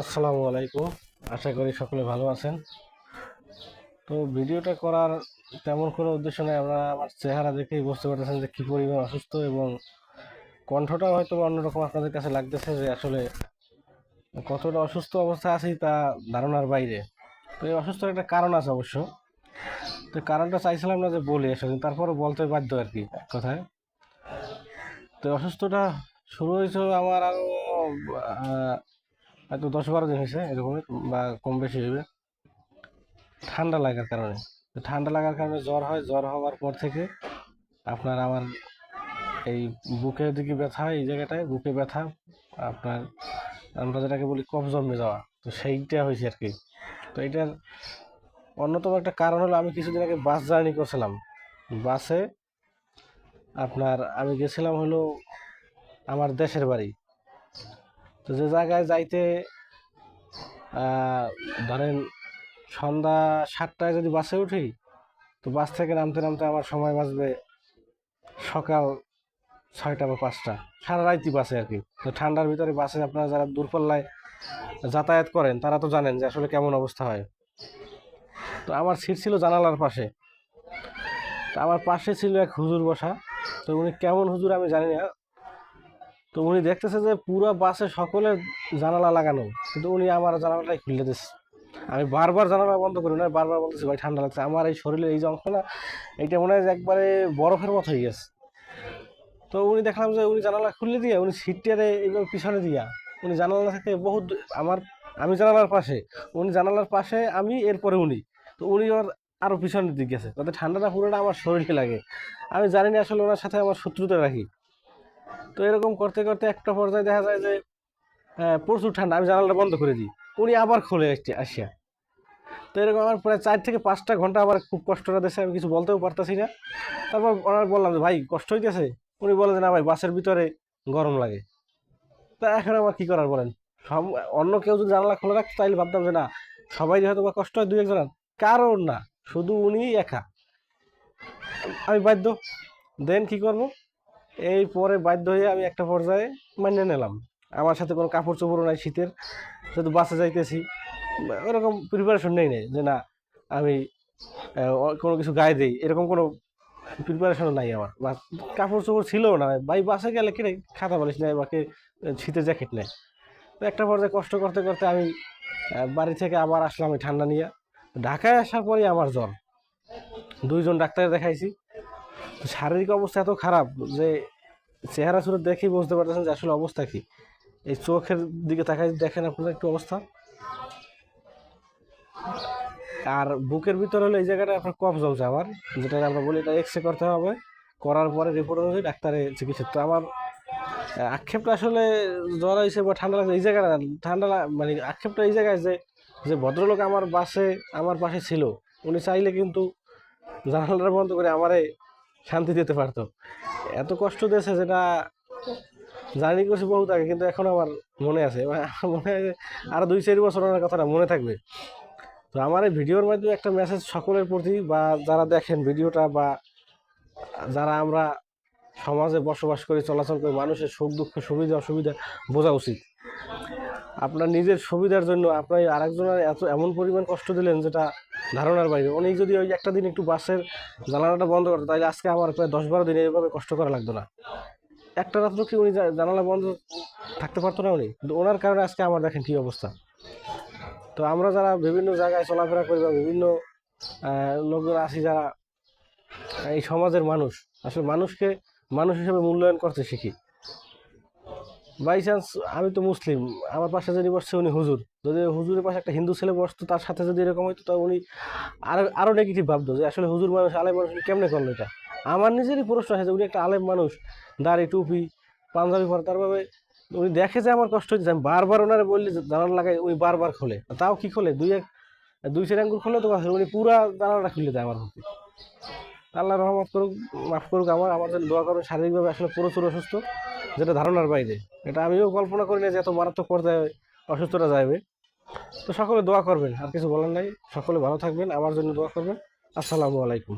আসসালামু আলাইকুম। আশা করি সকলে ভালো আছেন। তো ভিডিওটা করার তেমন কোনো উদ্দেশ্য নেই। আমরা আমার চেহারা দেখেই বুঝতে পারতেছেন যে কী পরিমাণ অসুস্থ এবং কণ্ঠটা হয়তো অন্যরকম আপনাদের কাছে লাগতেছে যে আসলে কতটা অসুস্থ অবস্থা আছি তা ধারণার বাইরে। তো এই অসুস্থর একটা কারণ আছে অবশ্য। তো কারণটা চাইছিলাম না যে বলি আসলে তারপরে বলতে বাধ্য আর কি এক কথায়। তো অসুস্থটা শুরু হয়েছিল আমার আরও হয়তো দশ বারো দিন হয়েছে এরকমই, বা কম বেশি হবে ঠান্ডা লাগার কারণে। ঠান্ডা লাগার কারণে জ্বর হয়, জ্বর হওয়ার পর থেকে আপনার আমার এই বুকের দিকে ব্যথা, এই জায়গাটায় বুকে ব্যথা, আপনার আমরা যেটাকে বলি কফ জমে যাওয়া, তো সেইটা হয়েছে আর কি। তো এটার অন্যতম একটা কারণ হলো আমি কিছুদিন আগে বাস জার্নি করছিলাম। বাসে আপনার আমি গেছিলাম হলো আমার দেশের বাড়ি। তো যে জায়গায় যাইতে ধরেন সন্ধ্যা সাতটায় যদি বাসে উঠি, তো বাস থেকে নামতে নামতে আমার সময় বাঁচবে সকাল ছয়টা বা পাঁচটা। সারা রাইতি বাসে আর কি। তো ঠান্ডার ভিতরে বাসে আপনারা যারা দূরপাল্লায় যাতায়াত করেন, তারা তো জানেন যে আসলে কেমন অবস্থা হয়। তো আমার সিট ছিল জানালার পাশে। তো আমার পাশে ছিল এক হুজুর বসা। তো উনি কেমন হুজুর আমি জানি না। তো উনি দেখতেছে যে পুরো বাসে সকলের জানালা লাগানো। কিন্তু উনি আমার জানালাটাই খুলে দিচ্ছে আমি বারবার জানালা বন্ধ করি না, বারবার বলতেছি, ভাই, ঠান্ডা লাগছে। আমার এই শরীরে এই যে অংশ না এইটা মনে হয় একবারে বরফের মতো হয়ে গেছে। তো উনি দেখলাম যে উনি জানালা খুলে দিয়ে, উনি সিটটারে এইভাবে পিছনে দিয়া, উনি জানালা থেকে বহুত আমার, আমি জানালার পাশে, উনি জানালার পাশে, আমি, এরপরে উনি। তো উনি ওর আরও পিছনের দিকে গেছে তাতে ঠান্ডাটা পুরোটা আমার শরীরে লাগে। আমি জানি না আসলে ওনার সাথে আমার শত্রুতা রাখি। তো এরকম করতে করতে একটা পর্যায়ে দেখা যায় যে আহ, প্রচুর ঠান্ডা। আমি জানালাটা বন্ধ করে দিই। উনি আবার খুলে আসিয়া। তো এরকম আমার প্রায় চার থেকে পাঁচটা ঘণ্টা আমার খুব কষ্টটা দিয়েছে আমি কিছু বলতেও পারতাছি না। তারপর ওনার বললাম যে ভাই কষ্ট হইতেছে? উনি বলে যে না ভাই বাসের ভিতরে গরম লাগে। তা এখন আমার কি করার বলেন? সব অন্য কেউ যদি জানালা খোলা রাখতো তাইলে ভাবতাম যে না সবাই হয়তো বা কষ্ট হয় দুই একজনের কারণ না শুধু উনি একা। আমি বাধ্য। দেন কি করব? এই পরে বাধ্য হয়ে আমি একটা পর্যায়ে মানিয়ে নিলাম। আমার সাথে কোনো কাপড় চোপড়ও নাই শীতের যেহেতু বাসে যাইতেছি। ওরকম প্রিপারেশন নেই নেই যে না, আমি কোনো কিছু গায়ে দিই। এরকম কোনো প্রিপারেশনও নাই আমার। কাপড় চোপড় ছিল না। ভাই, বাসে গেলে কিনে খাতা বালিশ নেয় বা কে, শীতের জ্যাকেট নেয়? তো একটা পর্যায়ে কষ্ট করতে করতে আমি বাড়ি থেকে আবার আসলাম এই ঠান্ডা নিয়ে। ঢাকায় আসার পরেই আমার জ্বর। দুইজন ডাক্তার দেখাইছি। শারীরিক অবস্থা এত খারাপ যে চেহারা সুরত দেখেই বুঝতে পারতেছেন যে আসলে অবস্থা কি। এই চোখের দিকে তাকাই দেখেন আপনাদের একটু অবস্থা। আর বুকের ভিতরে হলো এই জায়গাটা আপনার কফ জমছে আমার যেটা আমরা বলি এটা এক্স রে করতে হবে। করার পরে রিপোর্ট অনুযায়ী ডাক্তারে চিকিৎসা। তো আমার আক্ষেপটা আসলে জ্বর হয়েছে বা ঠান্ডা লাগছে এই জায়গাটা ঠান্ডা মানে আক্ষেপটা এই জায়গায় যে যে ভদ্রলোক আমার বাসে, আমার পাশে ছিল, উনি চাইলে কিন্তু জানালাটা বন্ধ করে আমারে শান্তি দিতে পারতো। এত কষ্ট দিয়েছে যেটা জার্নি করছি বহুত আগে, কিন্তু এখন আমার মনে আছে। মনে হয় যে আরও দুই, চার বছর ওনার কথাটা মনে থাকবে। তো আমার এই ভিডিওর মাধ্যমে একটা মেসেজ সকলের প্রতি বা যারা দেখেন ভিডিওটা বা যারা আমরা সমাজে বসবাস করি, চলাচল করি, মানুষের সুখ, দুঃখ, সুবিধা, অসুবিধা বোঝা উচিত। আপনার নিজের সুবিধার জন্য আপনি আরেকজনের এত এমন পরিমাণ কষ্ট দিলেন যেটা ধারণার বাইরে। উনি যদি ওই একটা দিন একটু বাসের জানালাটা বন্ধ করতো, তাহলে আজকে আমার প্রায় দশ বারো দিন এইভাবে কষ্ট করা লাগতো না। একটা রাত্র কি উনি জানালা বন্ধ থাকতে পারতো না উনি? কিন্তু ওনার কারণে আজকে আমার দেখেন কী অবস্থা। তো আমরা যারা বিভিন্ন জায়গায় চলাফেরা করি বা বিভিন্ন লোকজন আছি যারা, এই সমাজের মানুষ, আসলে মানুষকে, মানুষ হিসেবে মূল্যায়ন করতে শিখি বাই চান্স আমি তো মুসলিম। আমার পাশে যিনি বসছে উনি হুজুর। যদি হুজুরের পাশে একটা হিন্দু ছেলে বসতো, তার সাথে যদি এরকম হইতো, তা উনি আরও আরও নেগেটিভ ভাবতো যে আসলে হুজুর মানুষ, আলেম মানুষ কেমনে করল এটা? আমার নিজেরই প্রশ্ন আছে যে উনি একটা আলেম মানুষ, দাড়ি, টুপি, পাঞ্জাবি পরে তারভাবে উনি দেখে যে আমার কষ্ট হচ্ছে আমি বারবার ওনারে বললি জানালা লাগাই, উনি বারবার খোলে। তাও কি খোলে? দুই এক, দুই চার আঙ্গুর খোলে তো উনি পুরা জানালাটা খুলে দেয় আমার প্রতি। আল্লাহ রহমত করুক, মাফ করুক আমার জন্য দোয়া করবেন। শারীরিকভাবে আসলে প্রচুর অসুস্থ। যেটা ধারণার বাইরে। এটা আমিও কল্পনা করি না যে এত মারাত্মক পর্যায়ে অসুস্থরা যাবে। তো সকলে দোয়া করবেন, আর কিছু বলার নাই। সকলে ভালো থাকবেন, আমার জন্য দোয়া করবেন। আসসালামু আলাইকুম।